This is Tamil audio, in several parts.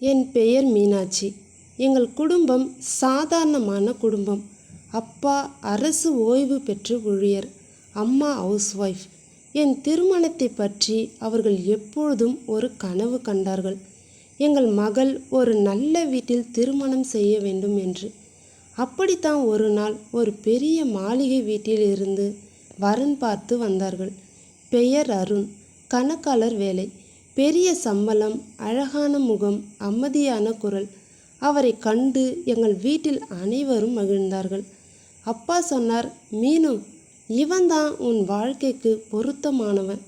என் பெயர் மீனாட்சி. எங்கள் குடும்பம் சாதாரணமான குடும்பம். அப்பா அரசு ஓய்வு பெற்ற ஊழியர் அம்மா ஹவுஸ் ஒய்ஃப் என் திருமணத்தை பற்றி அவர்கள் எப்பொழுதும் ஒரு கனவு கண்டார்கள். எங்கள் மகள் ஒரு நல்ல வீட்டில் திருமணம் செய்ய வேண்டும் என்று. அப்படித்தான் ஒரு நாள் ஒரு பெரிய மாளிகை வீட்டில் இருந்து வரன் பார்த்து வந்தார்கள். பெயர் அருண் கணக்காளர் வேலை. பெரிய சம்பளம் அழகான முகம் அமைதியான குரல். அவரை கண்டு எங்கள் வீட்டில் அனைவரும் மகிழ்ந்தார்கள். அப்பா சொன்னார் மீனு இவன்தான் உன் வாழ்க்கைக்கு பொருத்தமானவன்.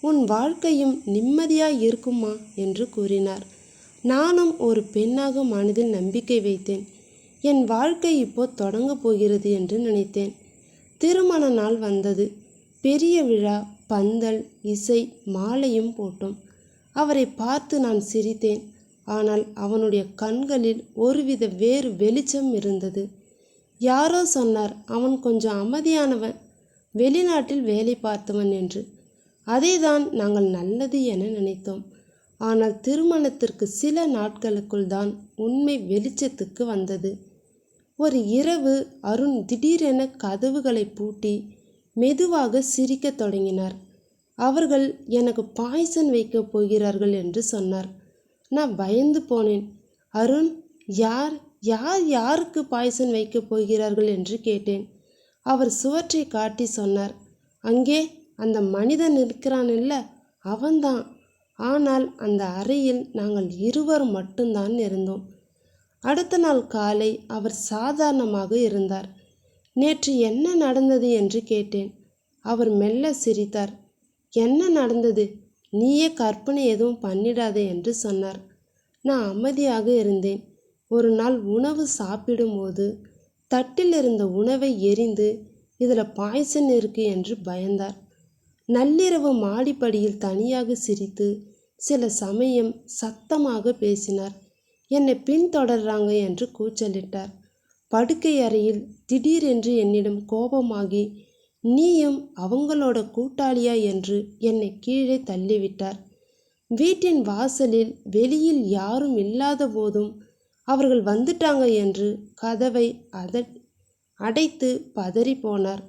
உன் வாழ்க்கையும் நிம்மதியாக இருக்குமா? என்று கூறினார். நானும் ஒரு பெண்ணாக மனதில் நம்பிக்கை வைத்தேன். என் வாழ்க்கை இப்போ தொடங்கப் போகிறது என்று நினைத்தேன். திருமண நாள் வந்தது. பெரிய விழா பந்தல் இசை மாலையும் போட்டோம். அவரை பார்த்து நான் சிரித்தேன். ஆனால் அவனுடைய கண்களில் ஒருவித வேறு வெளிச்சம் இருந்தது. யாரோ சொன்னார் அவன் கொஞ்சம் அமைதியானவன். வெளிநாட்டில் வேலை பார்த்தவன் என்று. அதைதான் நாங்கள் நல்லது என நினைத்தோம். ஆனால் திருமணத்திற்கு சில நாட்களுக்குள் தான் உண்மை வெளிச்சத்துக்கு வந்தது. ஒரு இரவு அருண் திடீரென கதவுகளை பூட்டி மெதுவாக சிரிக்கத் தொடங்கினார். அவர்கள் எனக்கு பாய்சன் வைக்கப் போகிறார்கள் என்று சொன்னார். நான் பயந்து போனேன். அருண் யார் யார் யாருக்கு பாய்சன் வைக்கப் போகிறார்கள் என்று கேட்டேன். அவர் சுவற்றை காட்டி சொன்னார். அங்கே அந்த மனிதன் இருக்கிறான் இல்ல அவன்தான். ஆனால் அந்த அறையில் நாங்கள் இருவரும் மட்டும்தான் இருந்தோம். அடுத்த நாள் காலை அவர் சாதாரணமாக இருந்தார். நேற்று என்ன நடந்தது என்று கேட்டேன். அவர் மெல்ல சிரித்தார். என்ன நடந்தது? நீயே கற்பனை எதுவும் பண்ணிடாதே என்று சொன்னார். நான் அமைதியாக இருந்தேன். ஒரு நாள் உணவு சாப்பிடும்போது தட்டில் இருந்த உணவை எரிந்து இதில் பாய்சன் இருக்கு என்று பயந்தார். நள்ளிரவு மாடிப்படியில் தனியாக சிரித்து சில சமயம் சத்தமாக பேசினார். என்னை பின்தொடர்றாங்க என்று கூச்சலிட்டார். படுக்கை அறையில் திடீரென்று என்னிடம் கோபமாகி நீயும் அவங்களோட கூட்டாளியா என்று என்னை கீழே தள்ளிவிட்டார். வீட்டின் வாசலில் வெளியில் யாரும் இல்லாத போதும் அவர்கள் வந்துட்டாங்க என்று கதவை அத அடைத்து பதறி போனார்.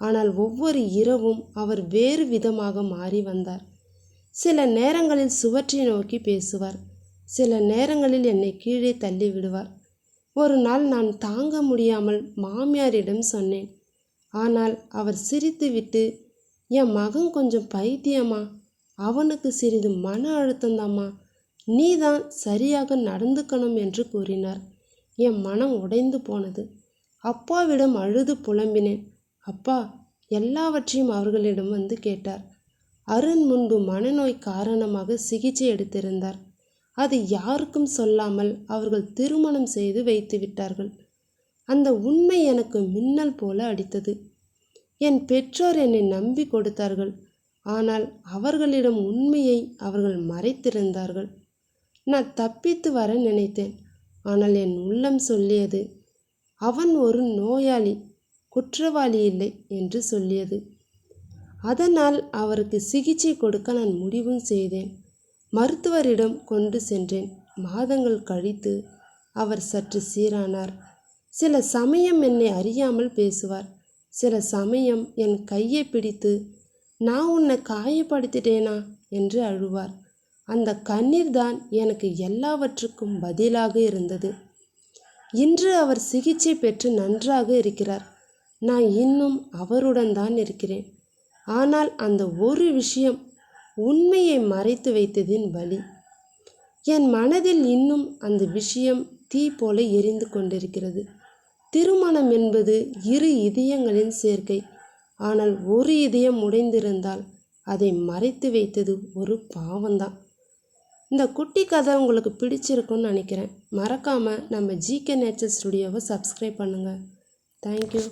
ஆனால் ஒவ்வொரு இரவும் அவர் வேறு விதமாக மாறி வந்தார். சில நேரங்களில் சுவற்றை நோக்கி பேசுவார். சில நேரங்களில் என்னை கீழே தள்ளி விடுவார் ஒரு நாள் நான் தாங்க முடியாமல் மாமியாரிடம் சொன்னேன். ஆனால் அவர் சிரித்துவிட்டு என் மகன் கொஞ்சம் பைத்தியமா? அவனுக்கு சிறிது மன அழுத்தந்தாம்மா நீ தான் சரியாக நடந்துக்கணும் என்று கூறினார். என் மனம் உடைந்து போனது. அப்பாவிடம் அழுது புலம்பினேன். அப்பா எல்லாவற்றையும் அவர்களிடம் வந்து கேட்டார். அருண் முன்பு மனநோய் காரணமாக சிகிச்சை எடுத்திருந்தார். அது யாருக்கும் சொல்லாமல் அவர்கள் திருமணம் செய்து வைத்து விட்டார்கள் அந்த உண்மை எனக்கு மின்னல் போல அடித்தது. என் பெற்றோர் என்னை நம்பி கொடுத்தார்கள். ஆனால் அவர்களிடம் உண்மையை அவர்கள் மறைத்திருந்தார்கள். நான் தப்பித்து வர நினைத்தேன். ஆனால் என் உள்ளம் சொல்லியது அவன் ஒரு நோயாளி குற்றவாளி இல்லை என்று சொல்லியது. அதனால் அவருக்கு சிகிச்சை கொடுக்க நான் முடிவும் செய்தேன். மருத்துவரிடம் கொண்டு சென்றேன். மாதங்கள் கழித்து அவர் சற்று சீரானார். சில சமயம் என்னை அறியாமல் பேசுவார். சில சமயம் என் கையை பிடித்து நான் உன்னை காயப்படுத்திட்டேனா? என்று அழுவார். அந்த கண்ணீர் தான் எனக்கு எல்லாவற்றுக்கும் பதிலாக இருந்தது. இன்று அவர் சிகிச்சை பெற்று நன்றாக இருக்கிறார். நான் இன்னும் அவருடன் தான் இருக்கிறேன். ஆனால் அந்த ஒரு விஷயம் உண்மையை மறைத்து வைத்ததின் வழி என் மனதில் இன்னும் அந்த விஷயம் தீ போல எரிந்து கொண்டிருக்கிறது. திருமணம் என்பது இரு இதயங்களின் சேர்க்கை. ஆனால் ஒரு இதயம் உடைந்திருந்தால் அதை மறைத்து வைத்தது ஒரு பாவம்தான். இந்த குட்டி கதை உங்களுக்கு பிடிச்சிருக்குன்னு நினைக்கிறேன். மறக்காமல் நம்ம ஜிகே நேச்சர் ஸ்டுடியோவை சப்ஸ்கிரைப் பண்ணுங்கள் தேங்க்யூ